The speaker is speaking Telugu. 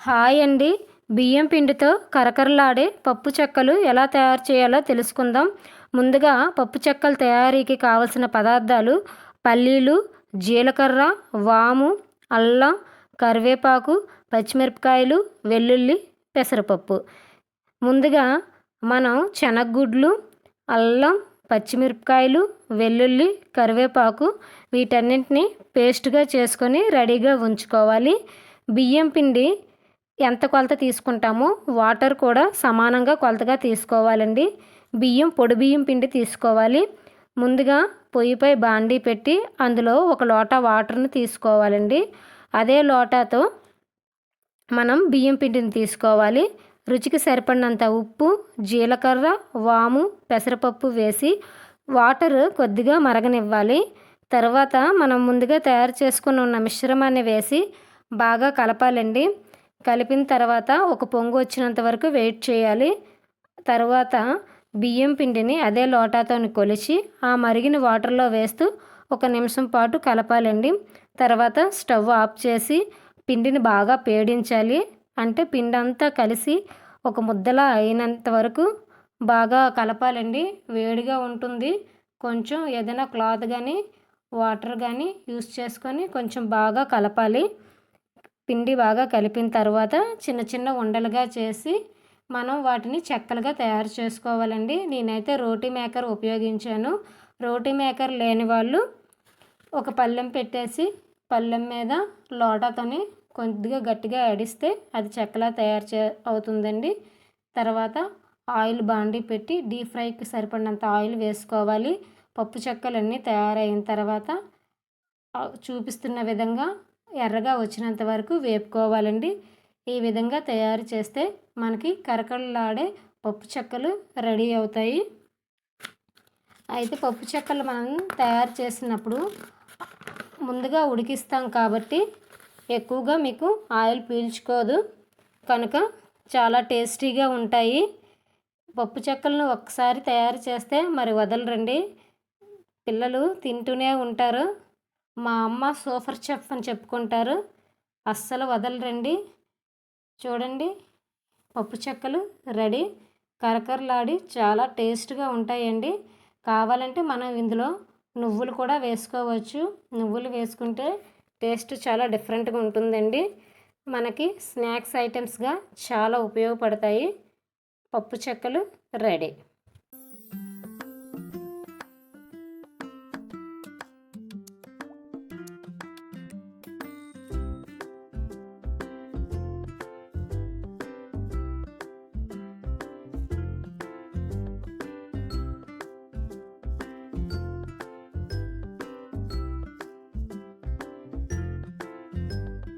హాయ్ అండి. బియ్యం పిండితో కరకరలాడే పప్పు చెక్కలు ఎలా తయారు చేయాలో తెలుసుకుందాం. ముందుగా పప్పు చెక్కల తయారీకి కావలసిన పదార్థాలు పల్లీలు జీలకర్ర వాము అల్లం కరివేపాకు పచ్చిమిరపకాయలు వెల్లుల్లి పెసరపప్పు. ముందుగా మనం శనగగుడ్లు అల్లం పచ్చిమిరపకాయలు వెల్లుల్లి కరివేపాకు వీటన్నింటినీ పేస్ట్గా చేసుకొని రెడీగా ఉంచుకోవాలి. బియ్యం పిండి ఎంత కొలత తీసుకుంటామో వాటర్ కూడా సమానంగా కొలతగా తీసుకోవాలండి. బియ్యం పొడి బియ్యం పిండి తీసుకోవాలి. ముందుగా పొయ్యిపై బాండీ పెట్టి అందులో ఒక లోటా వాటర్ని తీసుకోవాలండి. అదే లోటాతో మనం బియ్యం పిండిని తీసుకోవాలి. రుచికి సరిపడినంత ఉప్పు జీలకర్ర వాము పెసరపప్పు వేసి వాటర్ కొద్దిగా మరగనివ్వాలి. తర్వాత మనం ముందుగా తయారు చేసుకుని ఉన్న మిశ్రమాన్ని వేసి బాగా కలపాలండి. కలిపిన తర్వాత ఒక పొంగు వచ్చినంత వరకు వెయిట్ చేయాలి. తర్వాత బియ్యం పిండిని అదే లోటాతో కొలిచి ఆ మరిగిన వాటర్లో వేస్తూ ఒక నిమిషం పాటు కలపాలండి. తర్వాత స్టవ్ ఆఫ్ చేసి పిండిని బాగా పేడించాలి. అంటే పిండి అంతా కలిసి ఒక ముద్దలా అయినంత వరకు బాగా కలపాలండి. వేడిగా ఉంటుంది. కొంచెం ఏదైనా క్లాత్ కానీ వాటర్ కానీ యూస్ చేసుకొని కొంచెం బాగా కలపాలి. పిండి బాగా కలిపిన తర్వాత చిన్న చిన్న ఉండలుగా చేసి మనం వాటిని చెక్కలుగా తయారు చేసుకోవాలండి. నేనైతే రోటీ మేకర్ ఉపయోగించాను. రోటీ మేకర్ లేని వాళ్ళు ఒక పళ్ళెం పెట్టేసి పళ్ళెం మీద లోటాతోని కొద్దిగా గట్టిగా అడిస్తే అది చెక్కలా తయారు చే అవుతుందండి. తర్వాత ఆయిల్ బాండి పెట్టి డీప్ ఫ్రైకి సరిపడినంత ఆయిల్ వేసుకోవాలి. పప్పు చెక్కలన్నీ తయారైన తర్వాత చూపిస్తున్న విధంగా ఎర్రగా వచ్చినంత వరకు వేపుకోవాలండి. ఈ విధంగా తయారు చేస్తే మనకి కరకరలాడే పప్పు చెక్కలు రెడీ అవుతాయి. అయితే పప్పు చెక్కలు మనం తయారు చేసినప్పుడు ముందుగా ఉడికిస్తాం కాబట్టి ఎక్కువగా మీకు ఆయిల్ పీల్చుకోదు. కనుక చాలా టేస్టీగా ఉంటాయి. పప్పు చెక్కలను ఒక్కసారి తయారు చేస్తే మరి వదలరండి. పిల్లలు తింటూనే ఉంటారు. మా అమ్మ సూపర్ చెఫ్ అని చెప్పుకుంటారు. అస్సలు వదలరండి. చూడండి పప్పు చెక్కలు రెడీ. కరకరలాడి చాలా టేస్ట్గా ఉంటాయండి. కావాలంటే మనం ఇందులో నువ్వులు కూడా వేసుకోవచ్చు. నువ్వులు వేసుకుంటే టేస్ట్ చాలా డిఫరెంట్గా ఉంటుందండి. మనకి స్నాక్స్ ఐటమ్స్గా చాలా ఉపయోగపడతాయి. పప్పు చెక్కలు రెడీ.